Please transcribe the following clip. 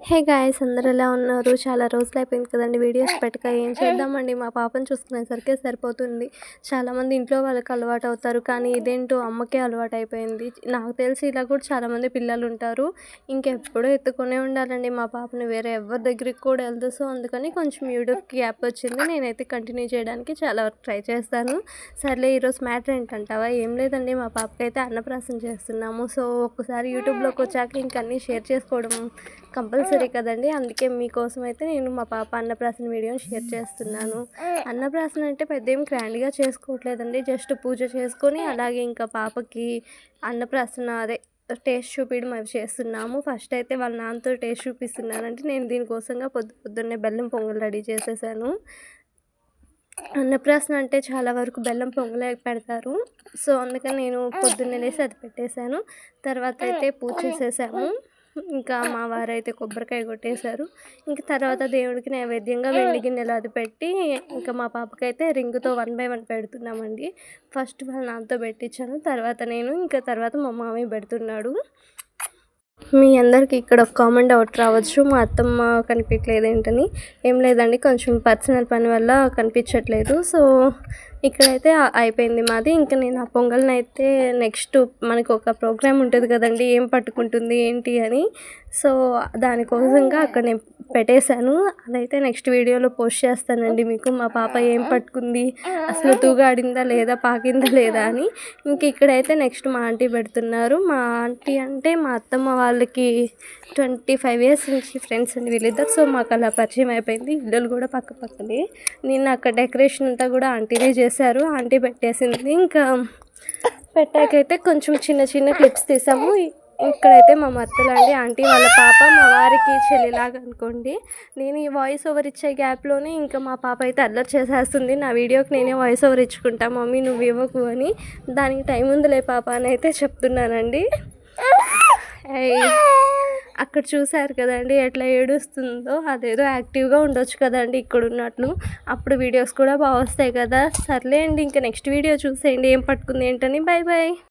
Hey guys అందరు ఎలా ఉన్నారు? చాలా రోజులు అయిపోయింది కదండి వీడియోస్ పెట్టక ఏం చేద్దామండి? మా పాపను చూసుకునేసరికి సరిపోతుంది. చాలామంది ఇంట్లో వాళ్ళకి అలవాటు అవుతారు కానీ ఇదేంటో అమ్మకే అలవాటు అయిపోయింది. నాకు తెలిసి ఇలా కూడా చాలామంది పిల్లలు ఉంటారు. ఇంకెప్పుడూ ఎత్తుకునే ఉండాలండి. మా పాపని వేరే ఎవరి దగ్గరికి కూడా వెళ్దు సో అందుకని కొంచెం యూట్యూబ్కి యాప్ వచ్చింది. నేనైతే కంటిన్యూ చేయడానికి చాలా వరకు ట్రై చేస్తాను. సర్లే ఈరోజు మ్యాటర్ ఏంటంటావా? ఏం లేదండి. మా పాపకి అయితే అన్నప్రాసం చేస్తున్నాము. సో ఒక్కసారి యూట్యూబ్లోకి వచ్చాక ఇంకన్నీ షేర్ చేసుకోవడం కంపల్సరీ కదండి. అందుకే మీకోసం అయితే నేను మా పాప అన్నప్రాసన వీడియోని షేర్ చేస్తున్నాను. అన్నప్రాసన అంటే పెద్ద ఏం గ్రాండ్గా చేసుకోవట్లేదండి. జస్ట్ పూజ చేసుకొని అలాగే ఇంకా పాపకి అన్నప్రాసన అదే టేస్ట్ చూపించడం అవి చేస్తున్నాము. ఫస్ట్ అయితే వాళ్ళ నాన్నతో టేస్ట్ చూపిస్తున్నానంటే నేను దీనికోసంగా పొద్దు పొద్దున్నే బెల్లం పొంగల్ రెడీ చేసేసాను. అన్నప్రాసన అంటే చాలా వరకు బెల్లం పొంగలే పెడతారు. సో అందుకని నేను పొద్దున్నే లేసి అది పెట్టేశాను. తర్వాత అయితే పూజ చేసేసాము. ఇంకా మా వారైతే కొబ్బరికాయ కొట్టేశారు. ఇంకా తర్వాత దేవుడికి నైవేద్యంగా వెండి గిన్నెలు అది పెట్టి ఇంకా మా పాపకైతే రింగుతో వన్ బై వన్ పెడుతున్నామండి. ఫస్ట్ వాళ్ళ నాన్నతో పెట్టించాను. తర్వాత నేను ఇంకా తర్వాత మా మామయ్య పెడుతున్నాడు. మీ అందరికి ఇక్కడ ఒక కామన్ డౌట్ రావచ్చు. మా అత్తమ్మ కనిపించలేదు ఏంటని. ఏం లేదండి కొంచెం పర్సనల్ పని వల్ల కనిపించట్లేదు. సో ఇక్కడైతే అయిపోయింది మాది. ఇంకా నేను ఆ పొంగల్ని అయితే నెక్స్ట్ మనకు ఒక ప్రోగ్రామ్ ఉంటుంది కదండి ఏం పట్టుకుంటుంది ఏంటి అని. సో దానికోసంగా అక్కడ నేను పెట్టేశాను. అదైతే నెక్స్ట్ వీడియోలో పోస్ట్ చేస్తానండి మీకు. మా పాప ఏం పట్టుకుంది? అసలు తూగాడిందా లేదా? పాకిందా లేదా అని. ఇంక ఇక్కడైతే నెక్స్ట్ మా ఆంటీ పెడుతున్నారు. మా ఆంటీ అంటే మా అత్తమ్మ వాళ్ళకి ట్వంటీ ఫైవ్ ఇయర్స్ నుంచి ఫ్రెండ్స్ అండి వీళ్ళిద్దరు. సో మాకు అలా పరిచయం అయిపోయింది. ఇల్లులు కూడా పక్క పక్కనే. నేను అక్కడ డెకరేషన్ అంతా కూడా ఆంటీనే చేశారు. ఆంటీ పెట్టేసింది. ఇంకా పెట్టాకైతే కొంచెం చిన్న చిన్న క్లిప్స్ తీసాము. ఇక్కడైతే మా మత్తలండి ఆంటీ వాళ్ళ పాప మా వారికి చెల్లిలాగా అనుకోండి. నేను ఈ వాయిస్ ఓవర్ ఇచ్చే గ్యాప్లోనే ఇంకా మా పాప అయితే అల్లరి చేసేస్తుంది. నా వీడియోకి నేనే వాయిస్ ఓవర్ ఇచ్చుకుంటా మమ్మీ నువ్వు ఇవ్వకు అని. దానికి టైం ఉందిలే పాప అని అయితే చెప్తున్నానండి. అక్కడ చూశారు కదండి ఎట్లా ఏడుస్తుందో అదేదో యాక్టివ్గా ఉండొచ్చు కదండి ఇక్కడ ఉన్నట్లు. అప్పుడు వీడియోస్ కూడా బాగా వస్తాయి కదా. సర్లే అండి ఇంకా నెక్స్ట్ వీడియో చూసేయండి ఏం పట్టుకుంది ఏంటని. Bye bye